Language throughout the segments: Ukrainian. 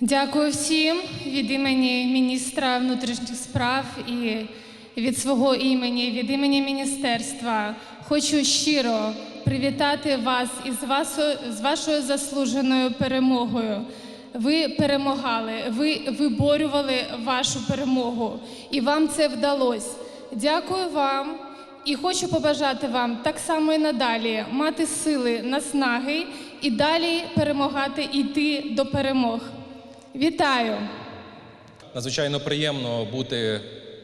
Дякую всім від імені міністра внутрішніх справ і від свого імені, від імені міністерства. Хочу щиро привітати вас із вашою, з вашою заслуженою перемогою. Ви перемагали, ви виборювали вашу перемогу, і вам це вдалося. Дякую вам і хочу побажати вам так само і надалі мати сили, наснаги і далі перемагати йти до перемог. Вітаю! Надзвичайно приємно бути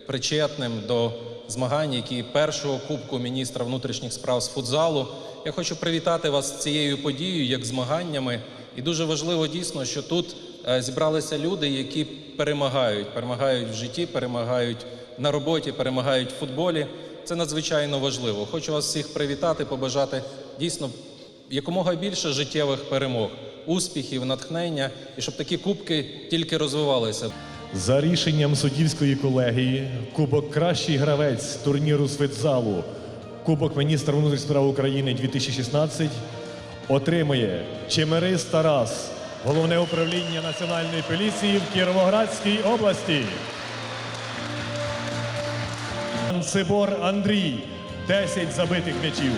причетним до змагань, які першого кубку міністра внутрішніх справ з футзалу. Я хочу привітати вас з цією подією, як змаганнями. І дуже важливо дійсно, що тут е, зібралися люди, які перемагають, перемагають в житті, перемагають на роботі, перемагають в футболі. Це надзвичайно важливо. Хочу вас всіх привітати, побажати дійсно якомога більше життєвих перемог, успіхів, натхнення, і щоб такі кубки тільки розвивалися. За рішенням суддівської колегії, Кубок Кращий гравець турніру з футзалу, Кубок міністра внутрішніх справ України 2016 отримує Чемерис Тарас, головне управління Національної поліції в Кіровоградській області. Цибор Андрій 10 забитих м'ячів.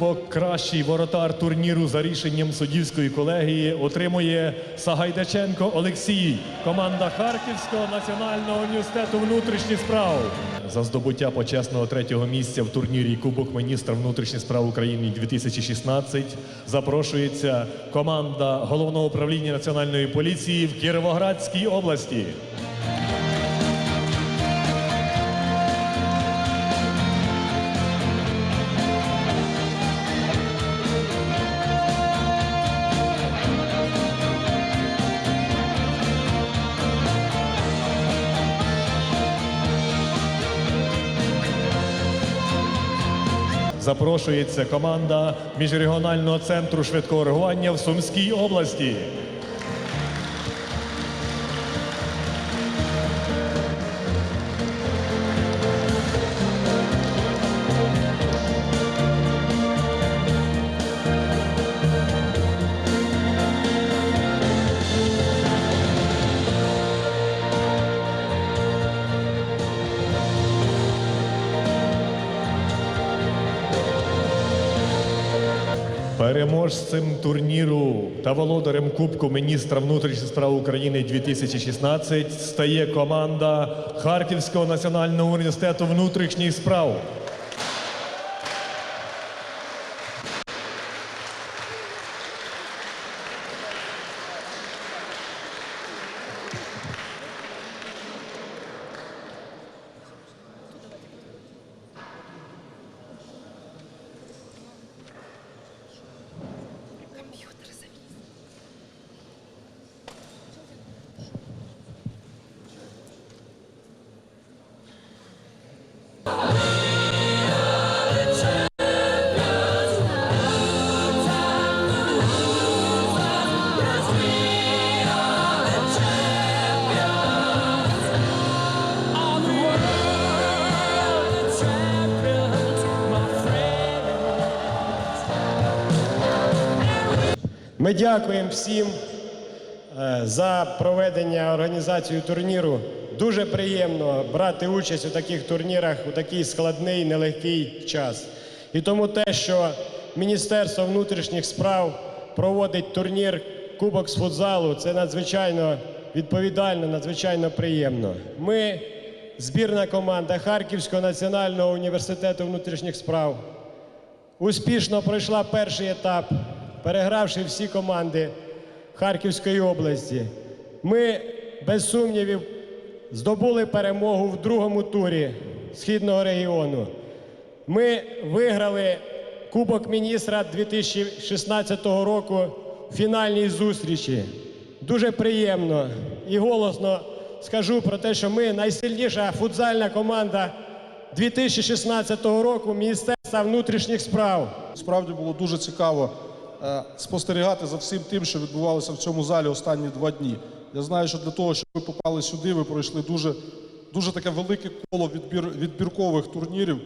Кубок кращий воротар турніру за рішенням суддівської колегії отримує Сагайдаченко Олексій, команда Харківського національного університету внутрішніх справ. За здобуття почесного третього місця в турнірі Кубок міністра внутрішніх справ України 2016 запрошується команда головного управління національної поліції в Кіровоградській області. Запрошується команда міжрегіонального центру швидкого реагування в Сумській області. Переможцем турніру та володарем Кубку міністра внутрішніх справ України 2016 стає команда Харківського національного університету внутрішніх справ. Ми дякуємо всім е, за проведення організацію турніру. Дуже приємно брати участь у таких турнірах у такий складний, нелегкий час. І тому те, що Міністерство внутрішніх справ проводить турнір Кубок з футзалу, це надзвичайно відповідально, надзвичайно приємно. Ми збірна команда Харківського національного університету внутрішніх справ успішно пройшла перший етап, перегравши всі команди Харківської області. Ми, без сумнівів, здобули перемогу в другому турі східного регіону. Ми виграли Кубок міністра 2016 року в фінальній зустрічі. Дуже приємно і голосно скажу про те, що ми найсильніша футзальна команда 2016 року Міністерства внутрішніх справ. Справді було дуже цікаво спостерігати за всім тим, що відбувалося в цьому залі останні два дні. Я знаю, що для того, щоб ви попали сюди, ви пройшли дуже дуже таке велике коло відбір, відбіркових турнірів.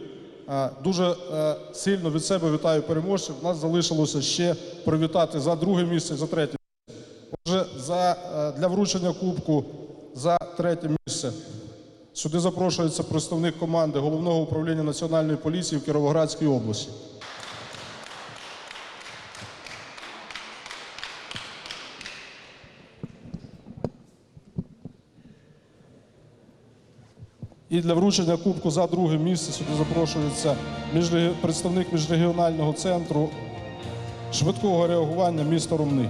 Е, Дуже е, сильно від себе вітаю переможців. Нас залишилося ще привітати за друге місце, і за третє. місце. Отже, за, е, для вручення кубку за третє місце сюди запрошується представник команди головного управління національної поліції в Кіровоградській області. І для вручення кубку за друге місце сюди запрошується представник міжрегіонального центру швидкого реагування міста Ромни.